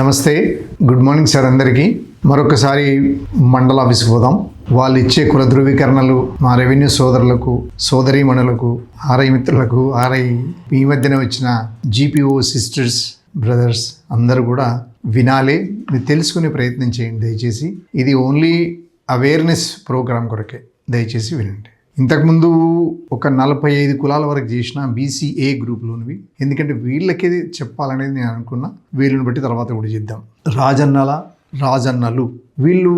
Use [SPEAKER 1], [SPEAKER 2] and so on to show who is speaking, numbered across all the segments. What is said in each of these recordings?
[SPEAKER 1] నమస్తే. Good morning sir అందరికీ. మరొకసారి మండల ఆఫీస్కి పోదాం. వాళ్ళు ఇచ్చే కుల ధృవీకరణలు మా రెవెన్యూ సోదరులకు సోదరీమణులకు ఆర్ఐ మిత్రులకు ఆర్ఐ ఈ మధ్యన వచ్చిన జీపీఓ సిస్టర్స్ బ్రదర్స్ అందరూ కూడా వినాలి. మీరు తెలుసుకునే ప్రయత్నం చేయండి. దయచేసి ఇది ఓన్లీ అవేర్నెస్ ప్రోగ్రామ్ కొరకే. దయచేసి వినండి. ఇంతకుముందు ఒక నలభై ఐదు కులాల వరకు చేసిన బీసీఏ గ్రూప్లోనివి. ఎందుకంటే వీళ్ళకి చెప్పాలనేది నేను అనుకున్నా. వీళ్ళని బట్టి తర్వాత కూడా చేద్దాం. రాజన్నల రాజన్నలు. వీళ్ళు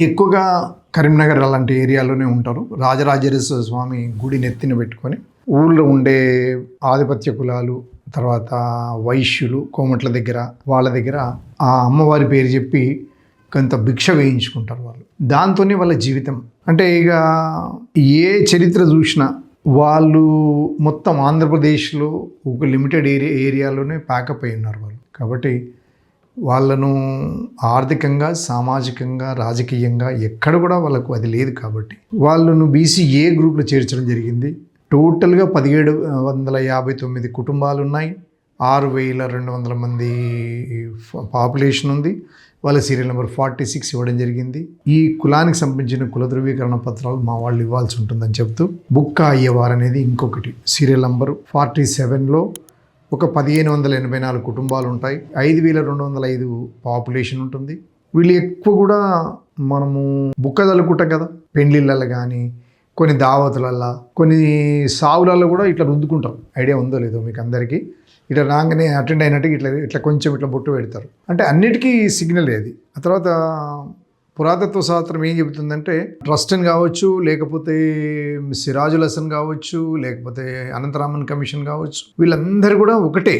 [SPEAKER 1] ఎక్కువగా కరీంనగర్ అలాంటి ఏరియాలోనే ఉంటారు. రాజరాజేశ్వర స్వామి గుడి నెత్తిన పెట్టుకొని ఊళ్ళో ఉండే ఆధిపత్య కులాలు తర్వాత వైశ్యులు కోమట్ల దగ్గర వాళ్ళ దగ్గర ఆ అమ్మవారి పేరు చెప్పి కొంత భిక్ష వేయించుకుంటారు వాళ్ళు. దాంతోనే వాళ్ళ జీవితం. అంటే ఇక ఏ చరిత్ర చూసినా వాళ్ళు మొత్తం ఆంధ్రప్రదేశ్లో ఒక లిమిటెడ్ ఏరియా ఏరియాలోనే ప్యాకప్ అయి ఉన్నారు వాళ్ళు. కాబట్టి వాళ్ళను ఆర్థికంగా సామాజికంగా రాజకీయంగా ఎక్కడ కూడా వాళ్ళకు అది లేదు కాబట్టి వాళ్ళను బీసీ ఏ గ్రూప్లో చేర్చడం జరిగింది? టోటల్గా పదిహేడు వందల యాభై తొమ్మిది కుటుంబాలు ఉన్నాయి. ఆరు వేల రెండు వందల మంది పాపులేషన్ ఉంది. వాళ్ళ సీరియల్ నెంబర్ ఫార్టీ సిక్స్ ఇవ్వడం జరిగింది. ఈ కులానికి సంబంధించిన కుల ధృవీకరణ పత్రాలు మా వాళ్ళు ఇవ్వాల్సి ఉంటుందని చెప్తూ బుక్ అయ్యేవారు అనేది ఇంకొకటి సీరియల్ నెంబర్ ఫార్టీ సెవెన్లో ఒక పదిహేను వందల ఎనభై నాలుగు కుటుంబాలు ఉంటాయి. ఐదు వేల రెండు వందల ఐదు పాపులేషన్ ఉంటుంది. వీళ్ళు ఎక్కువ కూడా మనము బుక్క కదా. పెండ్లిళ్ళల్లో కానీ కొన్ని దావతులల్లో కొన్ని సావులలో కూడా ఇట్లా రుద్దుకుంటారు ఐడియా ఉందో లేదో మీకు అందరికీ. ఇట్లా రాగానే అటెండ్ అయినట్టు ఇట్లా ఇట్లా కొంచెం ఇట్లా బొట్టు పెడతారు. అంటే అన్నిటికీ సిగ్నల్ అది. ఆ తర్వాత పురాతత్వ శాస్త్రం ఏం చెబుతుందంటే ట్రస్టన్ కావచ్చు లేకపోతే సిరాజుల్ హసన్ కావచ్చు లేకపోతే అనంతరామన్ కమిషన్ కావచ్చు వీళ్ళందరూ కూడా ఒకటే.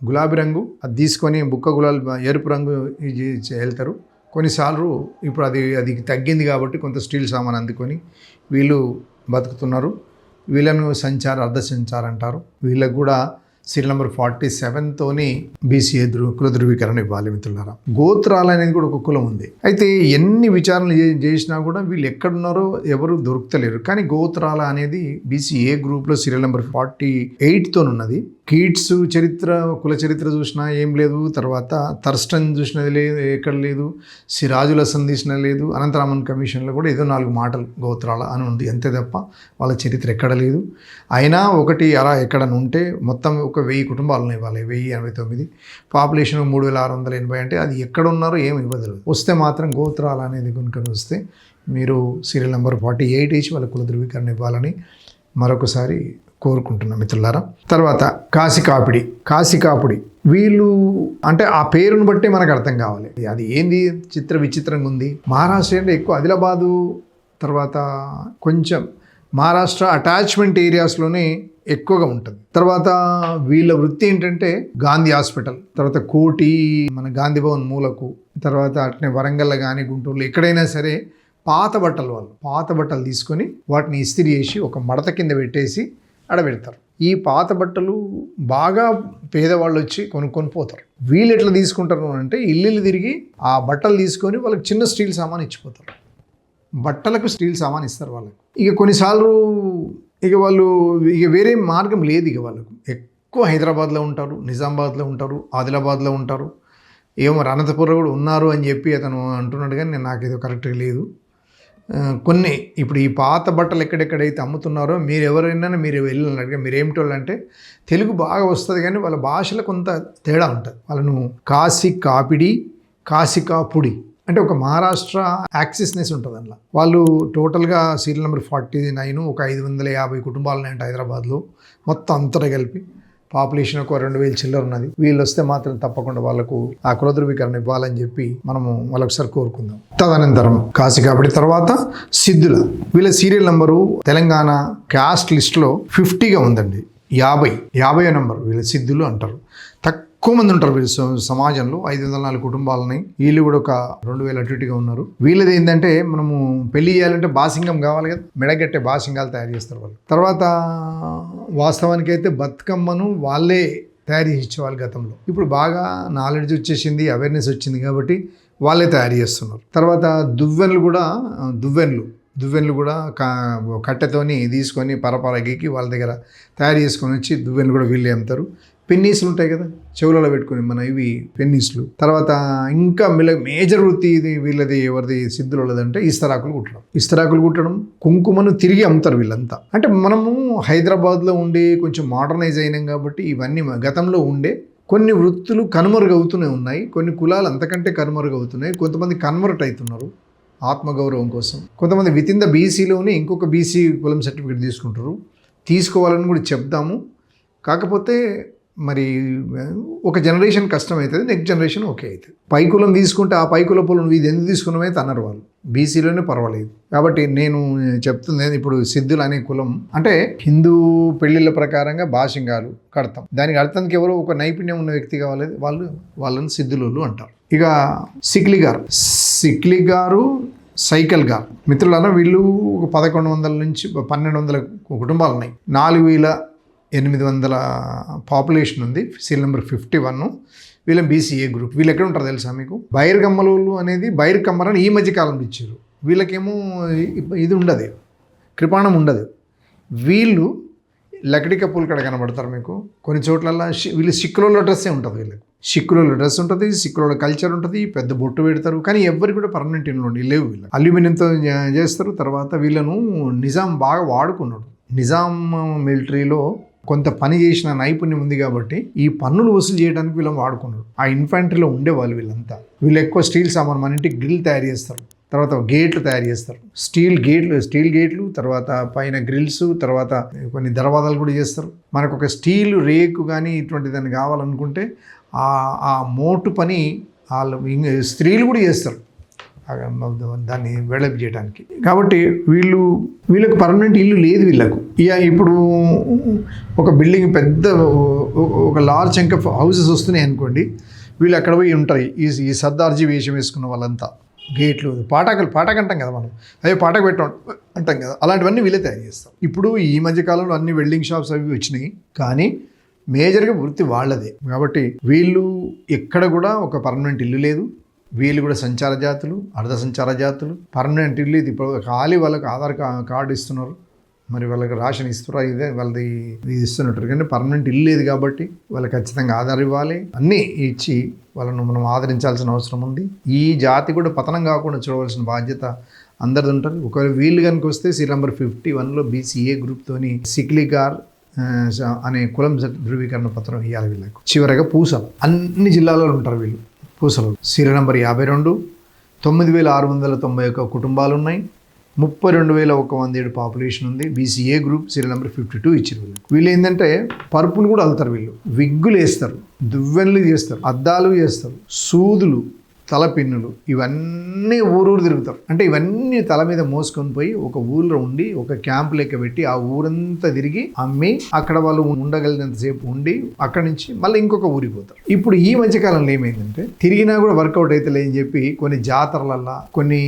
[SPEAKER 1] గులాబీ రంగు అది తీసుకొని బుక్క గులాబీ ఎరుపు రంగు ఇది వెళ్తారు. కొన్నిసార్లు ఇప్పుడు అది అది తగ్గింది కాబట్టి కొంత స్టీల్ సామాన్ అందుకొని వీళ్ళు బతుకుతున్నారు. వీళ్ళను సంచార అర్ధ సంచార అంటారు. వీళ్ళకు కూడా సీరియల్ నెంబర్ ఫార్టీ సెవెన్తోని బీసీఏ ధృవ కుల ధృవీకరణ ఇవ్వాలి మిత్రులారా. గోత్రాలు అనేది కూడా ఒక కులం ఉంది. అయితే ఎన్ని విచారణలు చేసినా కూడా వీళ్ళు ఎక్కడున్నారో ఎవరు దొరుకుతలేరు. కానీ గోత్రాల అనేది బీసీఏ గ్రూప్లో సీరియల్ నెంబర్ ఫార్టీ ఎయిట్తో ఉన్నది కీట్స్ చరిత్ర కుల చరిత్ర చూసినా ఏం లేదు. తర్వాత థర్స్టన్ చూసినది లేదు ఎక్కడ లేదు. సిరాజుల సందీసిన లేదు. అనంతరామన్ కమిషన్లో కూడా ఏదో నాలుగు మాటలు గోత్రాల అని ఉంది. అంతే తప్ప వాళ్ళ చరిత్ర ఎక్కడ లేదు. అయినా ఒకటి అలా ఎక్కడ ఉంటే మొత్తం ఒక వెయ్యి కుటుంబాలు ఉన్నాయి వాళ్ళ వెయ్యి ఎనభై తొమ్మిది. పాపులేషన్ మూడు వేల ఆరు వందల ఎనభై అంటే అది ఎక్కడ ఉన్నారో ఏం ఇవ్వదు. వస్తే మాత్రం గోత్రాలు అనేది కనుక వస్తే మీరు సీరియల్ నెంబర్ ఫార్టీ ఎయిట్ ఇచ్చి వాళ్ళ కుల ధృవీకరణ ఇవ్వాలని మరొకసారి కోరుకుంటున్నాం మిత్రులారా. తర్వాత కాశీకాపిడి కాశీకాపుడి వీళ్ళు అంటే ఆ పేరును బట్టే మనకు అర్థం కావాలి. అది ఏంది? చిత్ర విచిత్రంగా ఉంది. మహారాష్ట్ర అంటే ఎక్కువ ఆదిలాబాదు తర్వాత కొంచెం మహారాష్ట్ర అటాచ్మెంట్ ఏరియాస్లోనే ఎక్కువగా ఉంటుంది. తర్వాత వీళ్ళ వృత్తి ఏంటంటే గాంధీ హాస్పిటల్ తర్వాత కోటి మన గాంధీ భవన్ మూలకు తర్వాత అట్నే వరంగల్ కానీ గుంటూరులో ఎక్కడైనా సరే పాత బట్టలు వాళ్ళు పాత బట్టలు తీసుకొని వాటిని ఇస్త్రీ చేసి ఒక మడత కింద పెట్టేసి ఆడబెడతారు. ఈ పాత బట్టలు బాగా పేదవాళ్ళు వచ్చి కొనుక్కొని పోతారు. వీళ్ళు ఎట్లా తీసుకుంటారు అంటే ఇల్లు తిరిగి ఆ బట్టలు తీసుకొని వాళ్ళకి చిన్న స్టీల్ సామాన్ ఇచ్చిపోతారు. బట్టలకు స్టీల్ సామాన్ ఇస్తారు వాళ్ళకి. ఇక కొన్నిసార్లు ఇక వాళ్ళు ఇక వేరే మార్గం లేదు ఇక వాళ్ళకు. ఎక్కువ హైదరాబాద్లో ఉంటారు నిజామాబాద్లో ఉంటారు ఆదిలాబాద్లో ఉంటారు. ఏమో అనంతపురం కూడా ఉన్నారు అని చెప్పి అతను అంటున్నాడు కానీ నేను నాకు ఏదో కరెక్ట్గా లేదు. కొన్ని ఇప్పుడు ఈ పాత బట్టలు ఎక్కడెక్కడైతే అమ్ముతున్నారో మీరు ఎవరైనా మీరు వెళ్ళిన అడిగా మీరు వాళ్ళు అంటే తెలుగు బాగా వస్తుంది కానీ వాళ్ళ భాషలో కొంత తేడా ఉంటుంది. వాళ్ళను కాశీ కాపిడి కాసి కాపుడి అంటే ఒక మహారాష్ట్ర యాక్సిస్నెస్ ఉంటుంది అందులో. వాళ్ళు టోటల్గా సీరియల్ నెంబర్ ఫార్టీ నైన్ ఒక ఐదు వందల యాభై కుటుంబాలు ఉన్నాయంట హైదరాబాద్లో. మొత్తం అంతటా కలిపి. పాపులేషన్ ఒక రెండు వేలు చిల్లర ఉన్నది. వీళ్ళు వస్తే మాత్రం తప్పకుండా వాళ్ళకు ఆ కుల ధృవీకరణ ఇవ్వాలని చెప్పి మనము వాళ్ళొకసారి కోరుకుందాం. తదనంతరం కాశీ కాబట్టి తర్వాత సిద్ధుల. వీళ్ళ సీరియల్ నంబరు తెలంగాణ క్యాస్ట్ లిస్ట్లో ఫిఫ్టీగా ఉందండి. యాభై. యాభై నంబర్ వీళ్ళ సిద్ధులు అంటారు. తక్కువ ఎక్కువ మంది ఉంటారు వీళ్ళు సమాజంలో. ఐదు వందల నాలుగు కుటుంబాలని. వీళ్ళు కూడా ఒక రెండు వేల అటు ఇటుగా ఉన్నారు. వీళ్ళది ఏంటంటే మనము పెళ్ళి చేయాలంటే బాసింగం కావాలి కదా. మెడగట్టే బాసింగాలు తయారు చేస్తారు వాళ్ళు. తర్వాత వాస్తవానికి అయితే బతుకమ్మను వాళ్ళే తయారు చేసేవాళ్ళు గతంలో. ఇప్పుడు బాగా నాలెడ్జ్ వచ్చేసింది అవేర్నెస్ వచ్చింది కాబట్టి వాళ్ళే తయారు చేస్తున్నారు. తర్వాత దువ్వెన్లు కూడా దువ్వెన్లు. దువ్వెన్లు కూడా కట్టెతోని తీసుకొని పరపర గీకి వాళ్ళ దగ్గర తయారు చేసుకొని వచ్చి దువ్వెన్లు కూడా వీళ్ళే అమ్ముతారు. పెన్నీసులు ఉంటాయి కదా చెవులలో పెట్టుకుని మన ఇవి పెన్నీసులు. తర్వాత ఇంకా మిల మేజర్ వృత్తి ఇది వీళ్ళది ఎవరిది సిద్ధులు అంటే ఇస్తరాకులు కుట్టడం. ఇస్తరాకులు కుట్టడం కుంకుమను తిరిగి అమ్ముతారు వీళ్ళంతా. అంటే మనము హైదరాబాద్లో ఉండి కొంచెం మోడర్నైజ్ అయినాం కాబట్టి ఇవన్నీ గతంలో ఉండే కొన్ని వృత్తులు కనుమరుగవుతూనే ఉన్నాయి. కొన్ని కులాలు అంతకంటే కనుమరుగవుతున్నాయి. కొంతమంది కన్వర్ట్ అవుతున్నారు ఆత్మగౌరవం కోసం. కొంతమంది విత్ ఇన్ ద బీసీలోనే ఇంకొక బీసీ కులం సర్టిఫికేట్ తీసుకుంటారు. తీసుకోవాలని కూడా చెప్దాము. కాకపోతే మరి ఒక జనరేషన్ కష్టం అవుతుంది నెక్స్ట్ జనరేషన్ ఓకే అవుతుంది పైకులం తీసుకుంటే ఆ పైకుల పొలం ఇది ఎందుకు తీసుకున్నామే అన్నారు వాళ్ళు. బీసీలోనే పర్వాలేదు. కాబట్టి నేను చెప్తుంది ఇప్పుడు సిద్ధులు అనే కులం అంటే హిందూ పెళ్ళిళ్ళ ప్రకారంగా భాషింగాలు కడతాం. దానికి అర్థానికి ఎవరో ఒక నైపుణ్యం ఉన్న వ్యక్తి కావాలి వాళ్ళు వాళ్ళని సిద్ధులు అంటారు. ఇక సిక్లి గారు. సిక్లి గారు సైకిల్ గారు. మిత్రులారా వీళ్ళు ఒక పదకొండు వందల నుంచి పన్నెండు వందల కుటుంబాలు ఉన్నాయి నాలుగు వేల ఎనిమిది వందల పాపులేషన్ ఉంది. Serial number fifty one. వీళ్ళ బీసీఏ గ్రూప్. వీళ్ళు ఎక్కడ ఉంటారు తెలుసా మీకు? బైర్గమ్మలోళ్ళు అనేది బైర్ కమ్మరని ఈ మధ్య కాలంలో ఇచ్చారు. వీళ్ళకేమో ఇది ఉండదు. కృపాణం ఉండదు. వీళ్ళు లకడిక పూలకడ కనబడతారు మీకు. కొన్ని చోట్లల్లో వీళ్ళు సిక్కులలో డ్రెస్సే ఉంటుంది వీళ్ళకి. సిక్కులలో డ్రెస్ ఉంటుంది సిక్కులలో కల్చర్ ఉంటుంది పెద్ద బొట్టు పెడతారు. కానీ ఎవ్వరికి కూడా పర్మనెంట్ ఇండ్లు లేవు వీళ్ళు. అల్యూమినియంతో చేస్తారు. తర్వాత వీళ్ళను నిజాం బాగా వాడుకున్నాడు. నిజాం మిలిటరీలో కొంత పని చేసిన నైపుణ్యం ఉంది కాబట్టి ఈ పన్నులు వసూలు చేయడానికి వీళ్ళని వాడుకున్నారు ఆ ఇన్ఫాంట్రీలో ఉండేవాళ్ళు వీళ్ళంతా. వీళ్ళు ఎక్కువ స్టీల్ సామాన్ మన ఇంటికి గ్రిల్ తయారు చేస్తారు. తర్వాత గేట్లు తయారు చేస్తారు. స్టీల్ గేట్లు స్టీల్ గేట్లు తర్వాత పైన గ్రిల్స్ తర్వాత కొన్ని దర్వాదాలు కూడా చేస్తారు. మనకు ఒక స్టీల్ రేకు కానీ ఇటువంటి దాన్ని కావాలనుకుంటే ఆ ఆ మోటు పని వాళ్ళు స్త్రీలు కూడా చేస్తారు. దాన్ని వెడప్ చేయడానికి. కాబట్టి వీళ్ళు వీళ్ళకు పర్మనెంట్ ఇల్లు లేదు వీళ్ళకు. ఇక ఇప్పుడు ఒక బిల్డింగ్ పెద్ద ఒక లార్జ్ చంక్ ఆఫ్ హౌసెస్ వస్తున్నాయి అనుకోండి వీళ్ళు అక్కడ పోయి ఉంటాయి ఈ ఈ సర్దార్జీ వేషం వేసుకున్న వాళ్ళంతా. గేట్లు పాటాకలు పాటాక అంటాం కదా మనం. అదే పాటకు పెట్టం అంటాం కదా. అలాంటివన్నీ వీళ్ళే తయారు చేస్తాం ఇప్పుడు ఈ మధ్య కాలంలో అన్ని వెల్డింగ్ షాప్స్ అవి వచ్చినాయి కానీ మేజర్గా వృత్తి వాళ్ళదే. కాబట్టి వీళ్ళు ఎక్కడ కూడా ఒక పర్మనెంట్ ఇల్లు లేదు. వీళ్ళు కూడా సంచార జాతులు అర్ధ సంచార జాతులు. పర్మనెంట్ ఇల్లు ఇది. ఇప్పుడు ఖాళీ వాళ్ళకి ఆధార్ కార్డు ఇస్తున్నారు. మరి వాళ్ళకి రాషన్ ఇస్తున్నారు. ఇదే వాళ్ళది ఇది ఇస్తున్నట్టు. కానీ పర్మనెంట్ ఇల్లు లేదు కాబట్టి వాళ్ళకి ఖచ్చితంగా ఆధార్ ఇవ్వాలి. అన్నీ ఇచ్చి వాళ్ళను మనం ఆదరించాల్సిన అవసరం ఉంది. ఈ జాతి కూడా పతనం కాకుండా చూడవలసిన బాధ్యత అందరిది ఉంటుంది. ఒకవేళ వీళ్ళు కనుక వస్తే సీల్ నెంబర్ ఫిఫ్టీ వన్లో బీసీఏ గ్రూప్తోని సిక్లిగార్ అనే కులం ధృవీకరణ పత్రం ఇవ్వాలి వీళ్ళకు. చివరగా పూసలు అన్ని జిల్లాలలో ఉంటారు వీళ్ళు. పూసలు. సీరియల్ నంబర్ యాభై రెండు. తొమ్మిది వేల ఆరు వందల తొంభై ఒక్క కుటుంబాలు ఉన్నాయి ముప్పై రెండు వేల ఒక వంద ఏడు పాపులేషన్ ఉంది. BCA group serial number fifty two ఇచ్చారు వీళ్ళు. వీళ్ళు ఏంటంటే పరుపులు కూడా అల్లుతారు వీళ్ళు. విగ్గులు వేస్తారు దువ్వెనలు చేస్తారు. అద్దాలు చేస్తారు. సూదులు. తల పిన్నులు ఇవన్నీ ఊరూరు తిరుగుతారు అంటే ఇవన్నీ తల మీద మోసుకొని పోయి ఒక ఊళ్ళో ఉండి ఒక క్యాంప్ లెక్క పెట్టి ఆ ఊరంతా తిరిగి అమ్మి అక్కడ వాళ్ళు ఉండగలిగినంతసేపు ఉండి అక్కడి నుంచి మళ్ళీ ఇంకొక ఊరికి పోతారు ఇప్పుడు ఈ మధ్యకాలంలో ఏమైందంటే తిరిగినా కూడా వర్కౌట్ అయితే లేదని చెప్పి కొన్ని జాతరలల్లా కొన్ని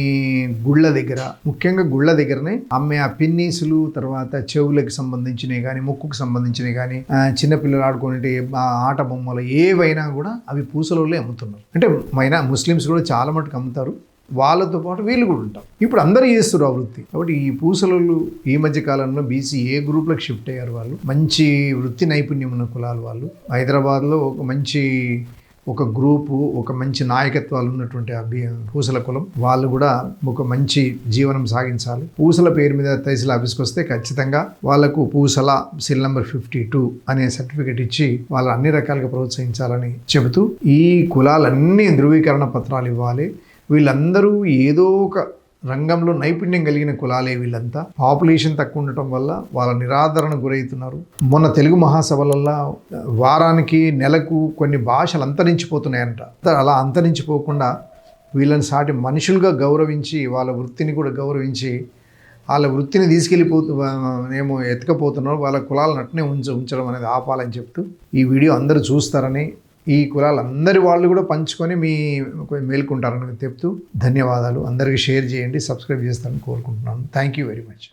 [SPEAKER 1] గుళ్ళ దగ్గర ముఖ్యంగా గుళ్ళ దగ్గరనే అమ్మే ఆ పిన్నీసులు తర్వాత చెవులకు సంబంధించినవి కానీ ముక్కుకు సంబంధించినవి కానీ చిన్నపిల్లలు ఆడుకునే ఆట బొమ్మలు ఏవైనా కూడా అవి పూసలలో అమ్ముతున్నారు. అంటే మైనా ముస్లిమ్స్ కూడా చాలా మటుకు అమ్ముతారు. వాళ్ళతో పాటు వీళ్ళు కూడా ఉంటారు. ఇప్పుడు అందరూ చేస్తారు ఆ వృత్తి? కాబట్టి ఈ పూసలు ఈ మధ్య కాలంలో బీసీ ఏ గ్రూప్లకు షిఫ్ట్ అయ్యారు వాళ్ళు? మంచి వృత్తి నైపుణ్యం ఉన్న కులాలు వాళ్ళు? హైదరాబాద్లో ఒక మంచి ఒక గ్రూపు ఒక మంచి నాయకత్వాలు ఉన్నటువంటి అభి పూసల కులం వాళ్ళు కూడా ఒక మంచి జీవనం సాగించాలి. పూసల పేరు మీద తహసీల్ ఆఫీస్కి వస్తే ఖచ్చితంగా వాళ్ళకు పూసల సిల్ నెంబర్ ఫిఫ్టీ టూ అనే సర్టిఫికేట్ ఇచ్చి వాళ్ళు అన్ని రకాలుగా ప్రోత్సహించాలని చెబుతూ ఈ కులాలన్నీ ధృవీకరణ పత్రాలు ఇవ్వాలి. వీళ్ళందరూ ఏదో ఒక రంగంలో నైపుణ్యం కలిగిన కులాలే వీళ్ళంతా. పాపులేషన్ తక్కువ ఉండటం వల్ల వాళ్ళ నిరాదరణ గురవుతున్నారు. మొన్న తెలుగు మహాసభలల్లో వారానికి నెలకు కొన్ని భాషలు అంతరించిపోతున్నాయంట. అలా అంతరించిపోకుండా వీళ్ళని సాటి మనుషులుగా గౌరవించి వాళ్ళ వృత్తిని కూడా గౌరవించి వాళ్ళ వృత్తిని తీసుకెళ్ళిపోతూ ఏమో ఎత్తుకపోతున్నారు. వాళ్ళ కులాలను అట్నే ఉంచ ఉంచడం అనేది ఆపాలని చెప్తూ ఈ వీడియో అందరూ చూస్తారని ఈ కులాలందరి వాళ్ళు కూడా పంచుకొని మీ మేల్కొంటారని చెప్తూ ధన్యవాదాలు. అందరికీ షేర్ చేయండి సబ్స్క్రైబ్ చేస్తారని కోరుకుంటున్నాను. Thank you very much